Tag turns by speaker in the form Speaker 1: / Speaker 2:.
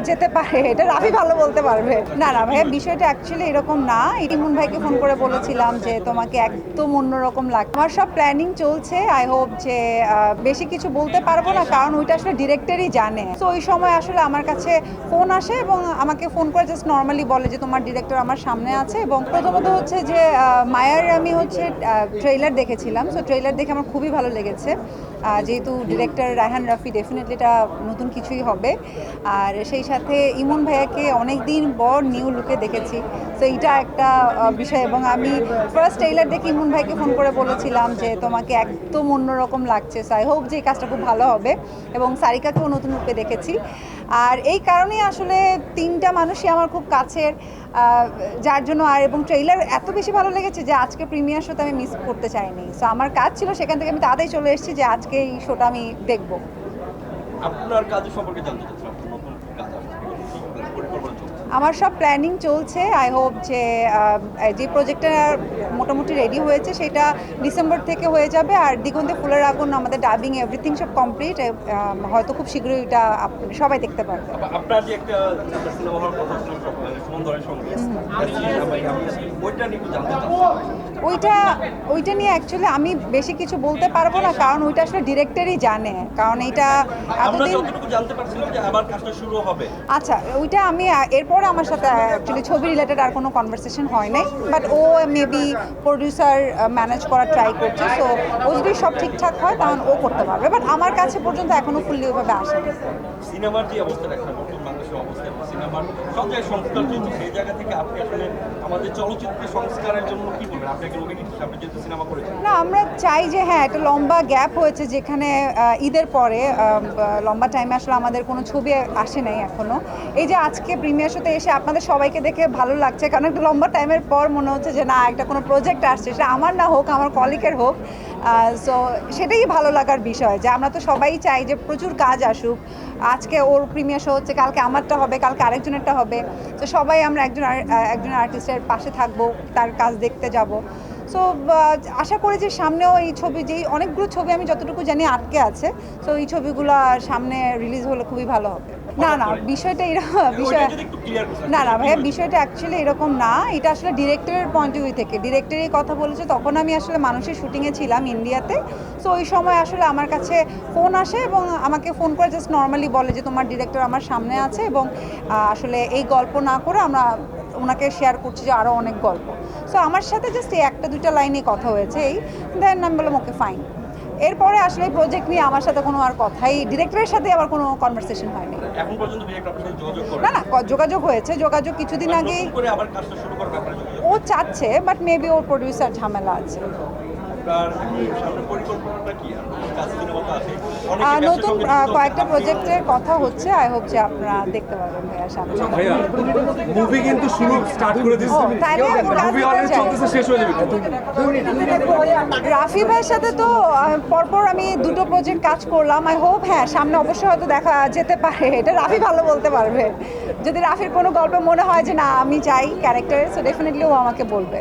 Speaker 1: যেতে পারে। এটা রাফি ভালো বলতে পারবে। না না, ভাইয়া, বিষয়টা অ্যাকচুয়ালি এরকম না। ইমন ভাইকে ফোন করে বলেছিলাম যে তোমাকে একদম অন্যরকম লাগে আমার সব প্ল্যানিং চলছে। আই হোপ যে বেশি কিছু বলতে পারব না, কারণ ওইটা আসলে ডিরেক্টরই জানে। তো ওই সময় আসলে আমার কাছে ফোন আসে এবং আমাকে ফোন করে জাস্ট নর্মালি বলে যে, তোমার ডিরেক্টর আমার সামনে আছে। এবং প্রথমত হচ্ছে যে মায়ার আমি হচ্ছে ট্রেলার দেখেছিলাম। সো ট্রেলার দেখে আমার খুবই ভালো লেগেছে। যেহেতু ডিরেক্টর রায়হান রাফি ডেফিনেটলি এটা নতুন কিছুই হবে। আর সেই সাথে ইমন ভাইয়াকে অনেক দিন পর নিউ লুকে দেখেছি। তো এইটা একটা বিষয় এবং আমি ফার্স্ট টেইলার দেখে ইমন ভাইকে ফোন করে বলেছিলাম যে তোমাকে একদম অন্যরকম লাগছে। সো আই হোপ যে এই কাজটা খুব ভালো হবে এবং সারিকাকেও নতুন রূপে দেখেছি। আর এই কারণেই আসলে তিনটা মানুষই আমার খুব কাছের যার জন্য আর এবং ট্রেইলার এত বেশি ভালো লেগেছে যে আজকে প্রিমিয়ার শোতে আমি মিস করতে চাইনি। সো আমার কাজ ছিল সেখান থেকে আমি তাড়াতাড়ি চলে এসেছি যে আজকে এই শোটা আমি দেখব।
Speaker 2: আপনার কাজের সম্পর্কে জানতে চাচ্ছিলাম আপনার নতুন কাজ আসছে পরিকল্পনা চলছে
Speaker 1: আমার সব প্ল্যানিং চলছে। আই হোপ যে যে প্রজেক্টটা মোটামুটি রেডি হয়েছে সেটা ডিসেম্বর থেকে হয়ে যাবে। আর দিগন্তে ফুলের আগুন আমাদের ডাবিং এভরিথিং সব কমপ্লিট হয়তো খুব শীঘ্রই এটা সবাই দেখতে পারবে।
Speaker 2: আপনার যে একটা সিনেমা হওয়ার কথা ছিল মানে ওইটা
Speaker 1: ওইটা ওইটা নিয়ে অ্যাকচুয়ালি আমি বেশি কিছু বলতে পারব না কারণ ওইটা আসলে ডিরেক্টরই জানে। কারণ এটা
Speaker 2: আমরা
Speaker 1: এতদিন
Speaker 2: জানতে পারছিলাম যে আবার কাজটা শুরু হবে।
Speaker 1: আচ্ছা ওইটা আমি, এরপরে আমার সাথে অ্যাকচুয়ালি ছবি রিলেটেড আর কোনো কনভারসেশন হয় নাই বাট ও মেবি প্রডিউসার ম্যানেজ করার ট্রাই করছে সো ও যদি সব ঠিকঠাক হয় তখন ও করতে পারবে বাট আমার কাছে পর্যন্ত এখনও ফুললি ওইভাবে আসেনি।
Speaker 2: সিনেমার অবস্থা? বাংলাদেশের অবস্থা এবং সিনেমার সংস্কার সেই জায়গা থেকে আপনি আসলে আমাদের চলচ্চিত্রের সংস্কারের জন্য কি বলবেন? আপনি একজন যেহেতু সিনেমা করেছেন।
Speaker 1: না, আমরা চাই যে হ্যাঁ একটা লম্বা গ্যাপ হয়েছে যেখানে ঈদের পরে লম্বা টাইমে আসলে আমাদের কোনো ছবি আসে নাই এখনও। এই যে আজকে প্রিমিয়ার শোতে এসে আপনাদের সবাইকে দেখে ভালো লাগছে, কারণ একটা লম্বা টাইমের পর মনে হচ্ছে যে, না, একটা কোনো প্রজেক্ট আসছে সেটা আমার না হোক, আমার কলিকের হোক সো সেটাই ভালো লাগার বিষয় যে আমরা তো সবাই চাই যে প্রচুর কাজ আসুক। আজকে ওর প্রিমিয়ার শো হচ্ছে, কালকে আমারটা হবে, কালকে আরেকজনেরটা হবে। তো সবাই আমরা একজন একজন আর্টিস্টের পাশে থাকব, তার কাজ দেখতে যাব। সো আশা করি যে সামনেও এই ছবি যেই অনেকগুলো ছবি আমি যতটুকু জানি আটকে আছে সো এই ছবিগুলো সামনে রিলিজ হলে খুবই ভালো হবে। না না বিষয়টা এরকম বিষয়
Speaker 2: ক্লিয়ার করতেন
Speaker 1: না না ভাইয়া বিষয়টা অ্যাকচুয়ালি এরকম না। এটা আসলে ডিরেক্টরের পয়েন্ট অফ ভিউ থেকে। ডিরেক্টরই কথা বলেছে তখন আমি আসলে মানুষের শুটিংয়ে ছিলাম ইন্ডিয়াতে সো ওই সময় আসলে আমার কাছে ফোন আসে এবং আমাকে ফোন করে জাস্ট নর্মালি বলে যে তোমার ডিরেক্টর আমার সামনে আছে এবং আসলে এই গল্প না করে আমরা ওনাকে শেয়ার করছি যে আরও অনেক গল্প। সো আমার সাথে জাস্ট এই একটা দুইটা লাইনে কথা হয়েছে এই দেন আমি বললাম ওকে ফাইন এরপরে আসলে প্রজেক্ট নিয়ে আমার সাথে কোনো আর কথাই ডিরেক্টরের সাথে আবার কোনো কনভারসেশন হয়নি। না না যোগাযোগ হয়েছে যোগাযোগ কিছুদিন আগেই
Speaker 2: ব্যাপারে যোগাযোগ
Speaker 1: ও চাচ্ছে বাট মেবি ওর প্রডিউসার ঝামেলা আছে।
Speaker 2: আপনার সামনে পরিকল্পনাটা কি?
Speaker 1: নতুন। কয়েকটা প্রজেক্টের কথা হচ্ছে। আই হোপ যে আপনারা দেখতে পাবেন ভাইয়ার সামনে।
Speaker 3: ভাইয়া মুভি কিন্তু শুরু স্টার্ট করে দিচ্ছে
Speaker 1: ও, তাহলে
Speaker 3: মুভি অলরেডি চলতেছে শেষ হয়ে যাবে।
Speaker 1: রাফি ভাইয়ের সাথে তো পরপর আমি দুটো প্রজেক্ট কাজ করলাম। আই হোপ হ্যাঁ সামনে অবশ্যই হয়তো দেখা যেতে পারে। এটা রাফি ভালো বলতে পারবে। যদি রাফির কোনো গল্প মনে হয় যে না আমি চাই ক্যারেক্টারে সো ডেফিনেটলি ও আমাকে বলবে।